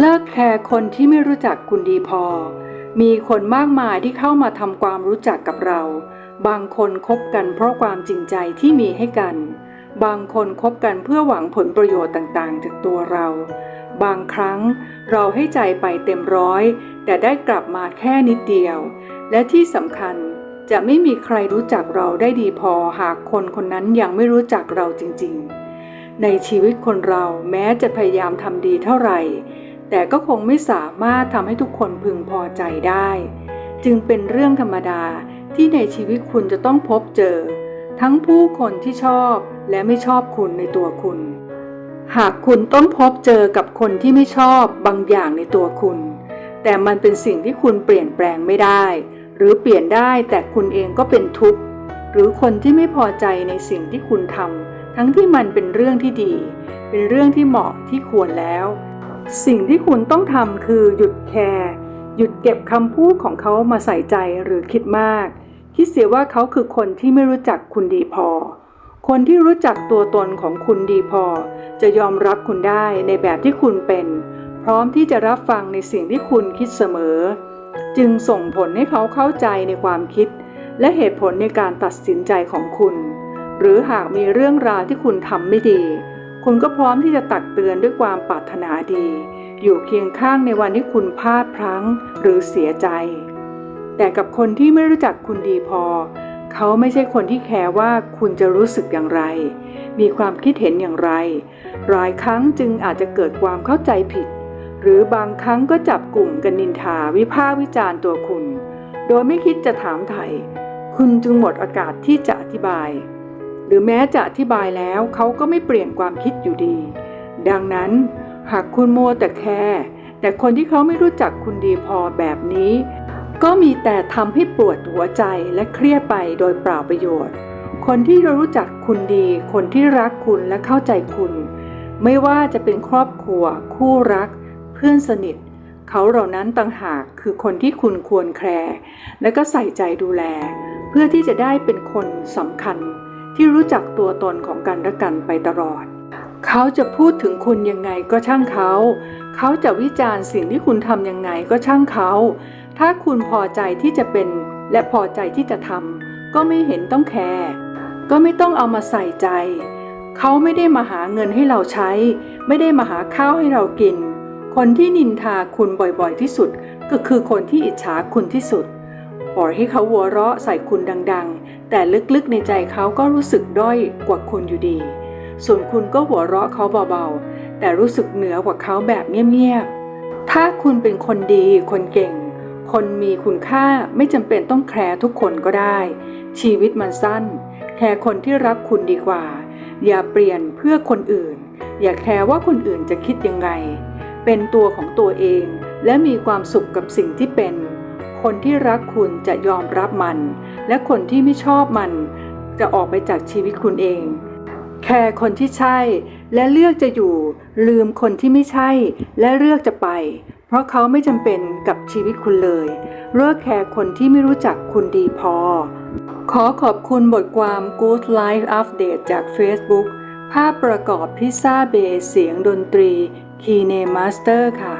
เลิกแคร์คนที่ไม่รู้จักคุณดีพอ มีคนมากมายที่เข้ามาทำความรู้จักกับเรา บางคนคบกันเพราะความจริงใจที่มีให้กัน บางคนคบกันเพื่อหวังผลประโยชน์ต่างๆ จากตัวเรา บางครั้งเราให้ใจไปเต็มร้อย แต่ได้กลับมาแค่นิดเดียว และที่สำคัญจะไม่มีใครรู้จักเราได้ดีพอหากคนคนนั้นยังไม่รู้จักเราจริงๆ ในชีวิตคนเราแม้จะพยายามทำดีเท่าไหร่ แต่ก็คงไม่สามารถทำให้ทุกคนพึงพอใจได้ จึงเป็นเรื่องธรรมดาที่ในชีวิตคุณจะต้องพบเจอ ทั้งผู้คนที่ชอบและไม่ชอบคุณในตัวคุณ หากคุณต้องพบเจอกับคนที่ไม่ชอบบางอย่างในตัวคุณ แต่มันเป็นสิ่งที่คุณเปลี่ยนแปลงไม่ได้ หรือเปลี่ยนได้แต่คุณเองก็เป็นทุกข์หรือคนที่ไม่พอใจในสิ่งที่คุณทำทั้งที่มันเป็นเรื่องที่ดี เป็นเรื่องที่เหมาะที่ควรแล้ว สิ่งที่คุณต้องทำคือหยุดแคร์หยุดเก็บคำพูดของเขามาใส่ใจหรือคิดมาก คิดเสียว่าเขาคือคนที่ไม่รู้จักคุณดีพอ คนที่รู้จักตัวตนของคุณดีพอ จะยอมรับคุณได้ในแบบที่คุณเป็น พร้อมที่จะรับฟังในสิ่งที่คุณคิดเสมอ จึงส่งผลให้เขาเข้าใจในความคิด และเหตุผลในการตัดสินใจของคุณ หรือหากมีเรื่องราวที่คุณทำไม่ดี คุณก็พร้อมที่จะตักเตือนด้วยความปรารถนาดี อยู่เคียงข้างในวันที่คุณพลาดพลั้งหรือเสียใจ แต่กับคนที่ไม่รู้จักคุณดีพอ เขาไม่ใช่คนที่แคร์ว่าคุณจะรู้สึกอย่างไร มีความคิดเห็นอย่างไร หลายครั้งจึงอาจจะเกิดความเข้าใจผิด หรือบางครั้งก็จับกลุ่มกันนินทาวิพากษ์วิจารณ์ตัวคุณ โดยไม่คิดจะถามไถ่คุณจึงหมดอากาศที่จะอธิบาย หรือแม้จะอธิบายแล้วเขาก็ไม่เปลี่ยนความคิดอยู่ดี ดังนั้น หากคุณโมวแต่แคร์แต่คนที่เขาไม่รู้จักคุณดีพอแบบนี้ ก็มีแต่ทำให้ปวดหัวใจและเครียดไปโดยเปล่าประโยชน์ คนที่รู้จักคุณดี คนที่รักคุณและเข้าใจคุณ ไม่ว่าจะเป็นครอบครัว คู่รัก เพื่อนสนิท เขาเหล่านั้นต่างหากคือคนที่คุณควรแคร์และก็ใส่ใจดูแล เพื่อที่จะได้เป็นคนสำคัญ ที่รู้จักตัวตนของกันและกันไปตลอด เขาจะพูดถึงคุณยังไงก็ช่างเขา เขาจะวิจารณ์สิ่งที่คุณทำยังไงก็ช่างเขา ถ้าคุณพอใจที่จะเป็น และพอใจที่จะทำก็ไม่เห็นต้องแคร์ก็ไม่ต้องเอามาใส่ใจ เขาไม่ได้มาหาเงินให้เราใช้ ไม่ได้มาหาข้าวให้เรากิน คนที่นินทาคุณบ่อยๆที่สุด ก็คือคนที่อิจฉาคุณที่สุด ปล่อยให้เขาหัวเราะใส่คุณดังๆ แต่ลึกๆในใจเขาก็รู้สึกด้อยกว่าคุณอยู่ดี ส่วนคุณก็หัวเราะเขาเบาๆ แต่รู้สึกเหนือกว่าเขาแบบเงียบๆ ถ้าคุณเป็นคนดีคนเก่ง คนมีคุณค่าไม่จำเป็นต้องแคร์ทุกคนก็ได้ ชีวิตมันสั้น แคร์คนที่รักคุณดีกว่า อย่าเปลี่ยนเพื่อคนอื่น อย่าแคร์ว่าคนอื่นจะคิดยังไง เป็นตัวของตัวเองและมีความสุขกับสิ่งที่เป็น คนที่รักคุณจะยอมรับมัน และคนที่ไม่ชอบมัน จะออกไปจากชีวิตคุณเอง แคร์คนที่ใช่ และเลือกจะอยู่ ลืมคนที่ไม่ใช่ และเลือกจะไป เพราะเขาไม่จำเป็นกับชีวิตคุณเลยเลิกแคร์คนที่ไม่รู้จักคุณดีพอ ขอขอบคุณบทความ Good Life Update จาก Facebook ภาพประกอบพิซซ่าเบเสียงดนตรี Key Name Master ค่ะ